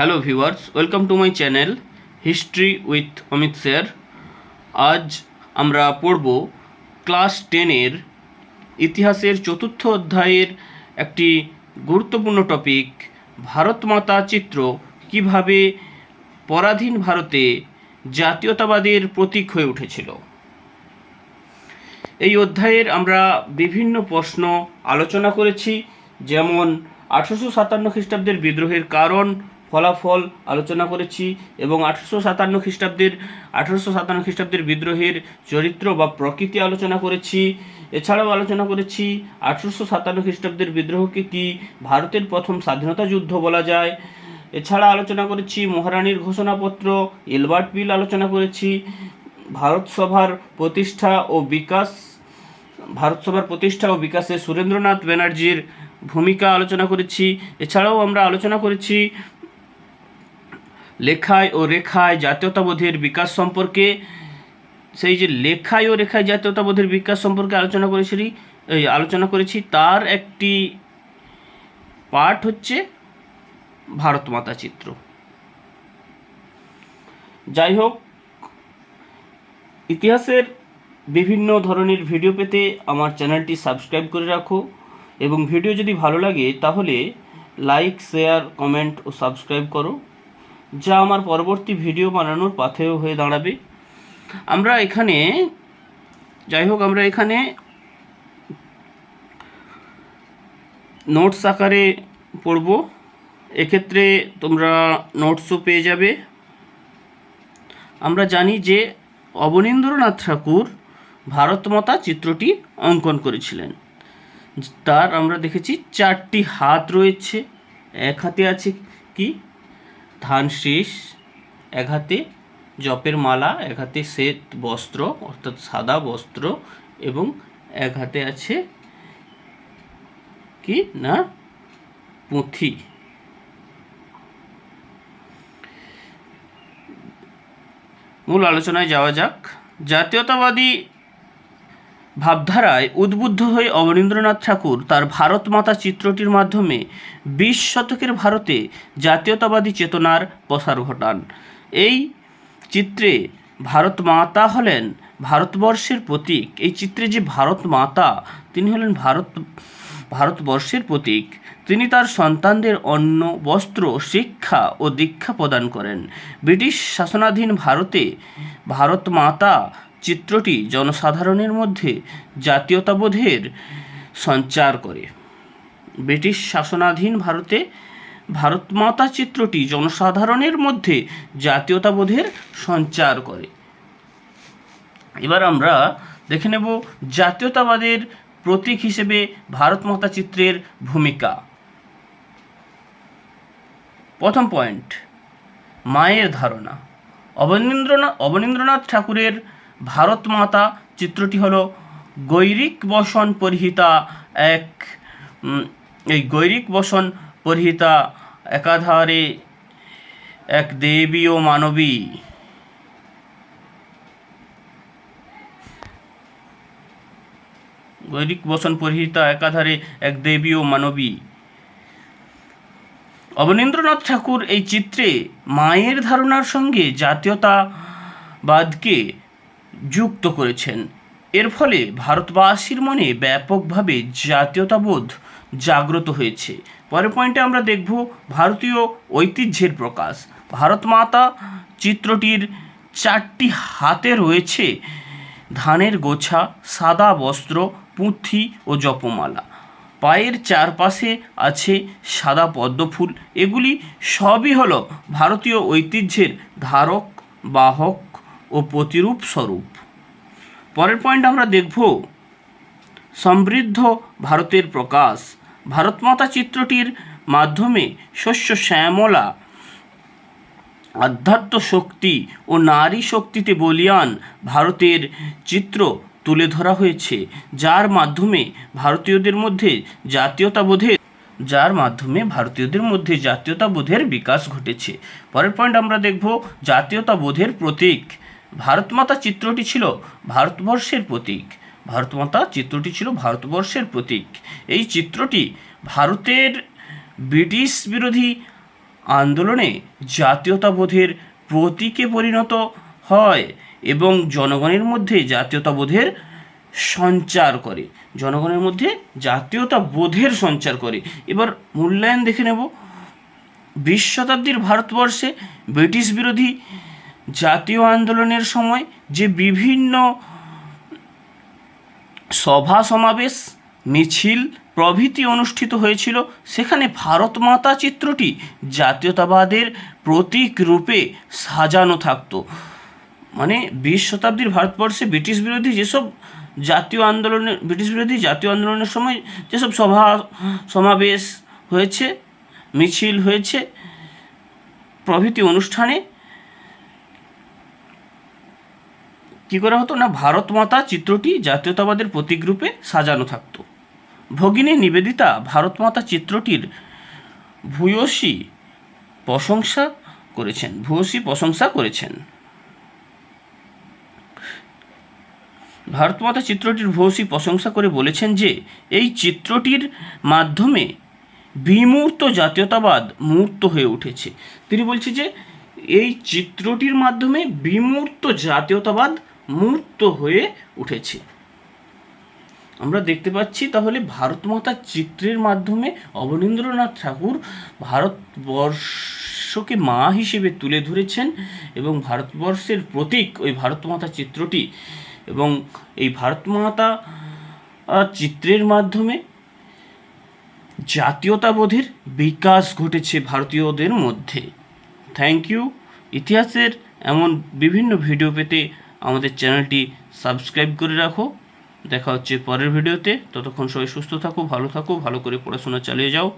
Hello viewers welcome to my channel history with Amit sir আজ আমরা পড়ব class টেনের ইতিহাসের চতুর্থ অধ্যায়ের একটি গুরুত্বপূর্ণ টপিক ভারত মাতা চিত্র, কীভাবে পরাধীন ভারতে জাতীয়তাবাদের প্রতীক হয়ে উঠেছিল। এই অধ্যায়ের আমরা বিভিন্ন প্রশ্ন আলোচনা করেছি, যেমন আঠারোশো সাতান্ন খ্রিস্টাব্দের বিদ্রোহের কারণ ফলাফল আলোচনা করেছি এবং আঠারোশো সাতান্ন খ্রিস্টাব্দের, আঠারোশো সাতান্ন খ্রিস্টাব্দের বিদ্রোহের চরিত্র বা প্রকৃতি আলোচনা করেছি। এছাড়াও আলোচনা করেছি, আঠারোশো সাতান্ন খ্রিস্টাব্দের বিদ্রোহকে কি ভারতের প্রথম স্বাধীনতা যুদ্ধ বলা যায়? এছাড়া আলোচনা করেছি, মহারানীর ঘোষণাপত্র, এলবার্ট বিল আলোচনা করেছি, ভারত সভার প্রতিষ্ঠা ও বিকাশ, ভারত সভার প্রতিষ্ঠা ও বিকাশে সুরেন্দ্রনাথ ব্যানার্জির ভূমিকা আলোচনা করেছি। এছাড়াও আমরা আলোচনা করেছি লেখায় ও রেখায় জাতীয়তাবোধের বিকাশ সম্পর্কে, সেই যে লেখায় ও রেখায় জাতীয়তাবোধের বিকাশ সম্পর্কে আলোচনা করেছি এই আলোচনা করেছি, তার একটি পার্ট হচ্ছে ভারত মাতা চিত্র। যাই হোক, ইতিহাসের বিভিন্ন ধরনের ভিডিও পেতে আমার চ্যানেলটি সাবস্ক্রাইব করে রাখো এবং ভিডিও যদি ভালো লাগে তাহলে লাইক, শেয়ার, কমেন্ট ও সাবস্ক্রাইব করো। যা আমার পরবর্তী ভিডিও বানানোর পাথেয় হয়ে দাঁড়াবে। আমরা এখানে, যাই হোক আমরা এখানে নোটস আকারে পড়ব। এক্ষেত্রে তোমরা নোটসও পেয়ে যাবে। আমরা জানি যে অবনীন্দ্রনাথ ঠাকুর ভারতমাতা চিত্রটি অঙ্কন করেছিলেন। তার আমরা দেখেছি চারটি হাত রয়েছে। এক হাতে আছে কি? ধান শীষ, এক হাতে জপের মালা, এক হাতে শ্বেত বস্ত্র, অর্থাৎ সাদা বস্ত্র, এবং এক হাতে আছে কি না? পুঁথি। মূল আলোচনায় যাওয়া যাক। জাতীয়তাবাদী ভাবধারায় উদ্বুদ্ধ হয়ে অবনীন্দ্রনাথ ঠাকুর তার ভারত মাতা চিত্রটির মাধ্যমে বিশ শতকের ভারতে জাতীয়তাবাদী চেতনার প্রসার ঘটান। এই চিত্রে ভারত মাতা হলেন ভারতবর্ষের প্রতীক। এই চিত্রে যে ভারত মাতা তিনি হলেন ভারত, ভারতবর্ষের প্রতীক। তিনি তার সন্তানদের অন্ন, বস্ত্র, শিক্ষা ও দীক্ষা প্রদান করেন। ব্রিটিশ শাসনাধীন ভারতে ভারত মাতা চিত্রটি জনসাধারণের মধ্যে জাতীয়তাবোধের সঞ্চার করে। ব্রিটিশ শাসনাধীন ভারতে ভারতমাতা চিত্রটি জনসাধারণের মধ্যে জাতীয়তাবোধের সঞ্চার করে। এবার আমরা দেখে নেব জাতীয়তাবাদের প্রতীক হিসেবে ভারত মাতা চিত্রের ভূমিকা। প্রথম পয়েন্ট, মায়ের ধারণা। অবনীন্দ্রনাথ অবনীন্দ্রনাথ ঠাকুরের ভারত মাতা চিত্রটি হলো গৈরিক বসন পরিহিতা এক এই গৈরিক বসন পরিহিতা একাধারে এক দেবী ও মানবী। গৈরিক বসন পরিহিতা একাধারে এক দেবী ও মানবী। অবনীন্দ্রনাথ ঠাকুর এই চিত্রে মায়ের ধারণার সঙ্গে জাতীয়তাবাদকে যুক্ত করেছেন। এর ফলে ভারতবাসীর মনে ব্যাপকভাবে জাতীয়তাবোধ জাগ্রত হয়েছে। পরের পয়েন্টে আমরা দেখব ভারতীয় ঐতিহ্যের প্রকাশ। ভারত মাতা চিত্রটির চারটি হাতে রয়েছে ধানের গোছা, সাদা বস্ত্র, পুঁথি ও জপমালা। পায়ের চারপাশে আছে সাদা পদ্মফুল। এগুলি সবই হলো ভারতীয় ঐতিহ্যের ধারক, বাহক ও প্রতিরূপ স্বরূপ। পরের পয়েন্ট আমরা দেখব, সমৃদ্ধ ভারতের প্রকাশ। ভারতমাতা চিত্রটির মাধ্যমে শস্য শ্যামলা, আধ্যাত্ম শক্তি ও নারী শক্তিতে বলিয়ান ভারতের চিত্র তুলে ধরা হয়েছে, যার মাধ্যমে ভারতীয়দের মধ্যে জাতীয়তাবোধের, যার মাধ্যমে ভারতীয়দের মধ্যে জাতীয়তাবোধের বিকাশ ঘটেছে। পরের পয়েন্ট আমরা দেখব, জাতীয়তাবোধের প্রতীক। ভারতমাতা চিত্রটি ছিল ভারতবর্ষের প্রতীক। ভারতমাতা চিত্রটি ছিল ভারতবর্ষের প্রতীক। এই চিত্রটি ভারতের ব্রিটিশ বিরোধী আন্দোলনে জাতীয়তাবোধের প্রতীকে পরিণত হয় এবং জনগণের মধ্যে জাতীয়তাবোধের সঞ্চার করে। জনগণের মধ্যে জাতীয়তাবোধের সঞ্চার করে। এবার মূল্যায়ন দেখে নেব। বিশ শতাব্দীর ভারতবর্ষে ব্রিটিশ বিরোধী জাতীয় আন্দোলনের সময় যে বিভিন্ন সভা, সমাবেশ, মিছিল, প্রভৃতি অনুষ্ঠিত হয়েছিল, সেখানে ভারত মাতা চিত্রটি জাতীয়তাবাদের প্রতীক রূপে সাজানো থাকতো। মানে বিশ শতাব্দীর ভারতবর্ষে ব্রিটিশ বিরোধী যেসব জাতীয় আন্দোলনের, ব্রিটিশ বিরোধী জাতীয় আন্দোলনের সময় যেসব সভা, সমাবেশ হয়েছে, মিছিল হয়েছে, প্রভৃতি অনুষ্ঠানে কী করা হতো না, ভারত মাতা চিত্রটি জাতীয়তাবাদের প্রতীক রূপে সাজানো থাকতো। ভগিনী নিবেদিতা ভারত মাতা চিত্রটির ভূয়সী প্রশংসা করেছেন, ভূয়সী প্রশংসা করেছেন। ভারত মাতা চিত্রটির ভূয়সী প্রশংসা করে বলেছেন যে, এই চিত্রটির মাধ্যমে বিমূর্ত জাতীয়তাবাদ মূর্ত হয়ে উঠেছে। তিনি বলছে যে, এই চিত্রটির মাধ্যমে বিমূর্ত জাতীয়তাবাদ মূর্ত হয়ে উঠেছে। আমরা দেখতে পাচ্ছি তাহলে ভারত মাতার চিত্রের মাধ্যমে অবনীন্দ্রনাথ ঠাকুর ভারতবর্ষকে মা হিসেবে তুলে ধরেছেন এবং ভারতবর্ষের প্রতীক ওই ভারত মাতা চিত্রটি এবং এই ভারত মাতা চিত্রের মাধ্যমে জাতীয়তাবোধের বিকাশ ঘটেছে ভারতীয়দের মধ্যে। Thank you. ইতিহাসের এমন বিভিন্ন ভিডিও পেতে আমাদের চ্যানেলটি সাবস্ক্রাইব করে রাখো। দেখা হচ্ছে পরের ভিডিওতে। ততক্ষণ সবাই সুস্থ থাকো, ভালো থাকো, ভালো করে পড়াশোনা চালিয়ে যাও।